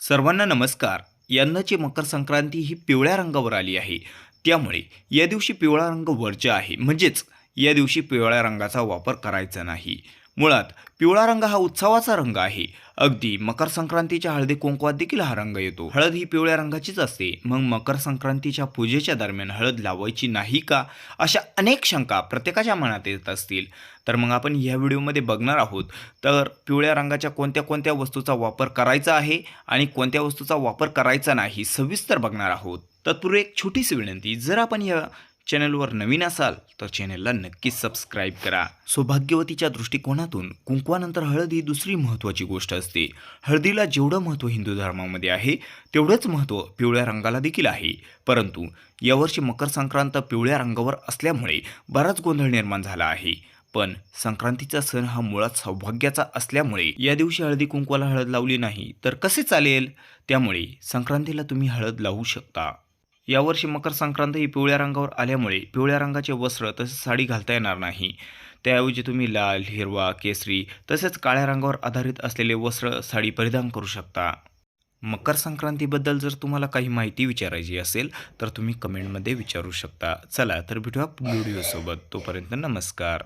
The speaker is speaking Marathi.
सर्वांना नमस्कार. यंदाची मकर संक्रांती ही पिवळ्या रंगावर आली आहे. त्यामुळे या दिवशी पिवळा रंग वर्ज्य आहे. म्हणजेच या दिवशी पिवळ्या रंगाचा वापर करायचा नाही. मुळात पिवळा रंग हा उत्सवाचा रंग आहे. अगदी मकर संक्रांतीच्या हळदी कुंकवात देखील हा रंग येतो. हळद ही पिवळ्या रंगाचीच असते. मग मकर संक्रांतीच्या पूजेच्या दरम्यान हळद लावायची नाही का? अशा अनेक शंका प्रत्येकाच्या मनात येत असतील. तर मग आपण ह्या व्हिडिओमध्ये बघणार आहोत. तर पिवळ्या रंगाच्या कोणत्या कोणत्या वस्तूचा वापर करायचा आहे आणि कोणत्या वस्तूचा वापर करायचा नाही सविस्तर बघणार आहोत. तत्पूर्वी एक छोटीशी विनंती. जर आपण या चॅनलवर नवीन असाल तर चॅनेलला नक्कीच सबस्क्राईब करा. सौभाग्यवतीच्या दृष्टिकोनातून कुंकवानंतर हळद ही दुसरी महत्त्वाची गोष्ट असते. हळदीला जेवढं महत्त्व हिंदू धर्मामध्ये आहे तेवढंच महत्त्व पिवळ्या रंगाला देखील आहे. परंतु यावर्षी मकर संक्रांत पिवळ्या रंगावर असल्यामुळे बराच गोंधळ निर्माण झाला आहे. पण संक्रांतीचा सण हा मुळात सौभाग्याचा असल्यामुळे या दिवशी हळदी कुंकवाला हळद लावली नाही तर कसे चालेल? त्यामुळे संक्रांतीला तुम्ही हळद लावू शकता. यावर्षी मकर संक्रांत ही पिवळ्या रंगावर आल्यामुळे पिवळ्या रंगाचे वस्त्र तसेच साडी घालता येणार नाही. त्याऐवजी तुम्ही लाल हिरवा केसरी तसेच काळ्या रंगावर आधारित असलेले वस्त्र साडी परिधान करू शकता. मकर संक्रांतीबद्दल जर तुम्हाला काही माहिती विचारायची असेल तर तुम्ही कमेंटमध्ये विचारू शकता. चला तर भेटूया व्हिडिओसोबत. तोपर्यंत नमस्कार.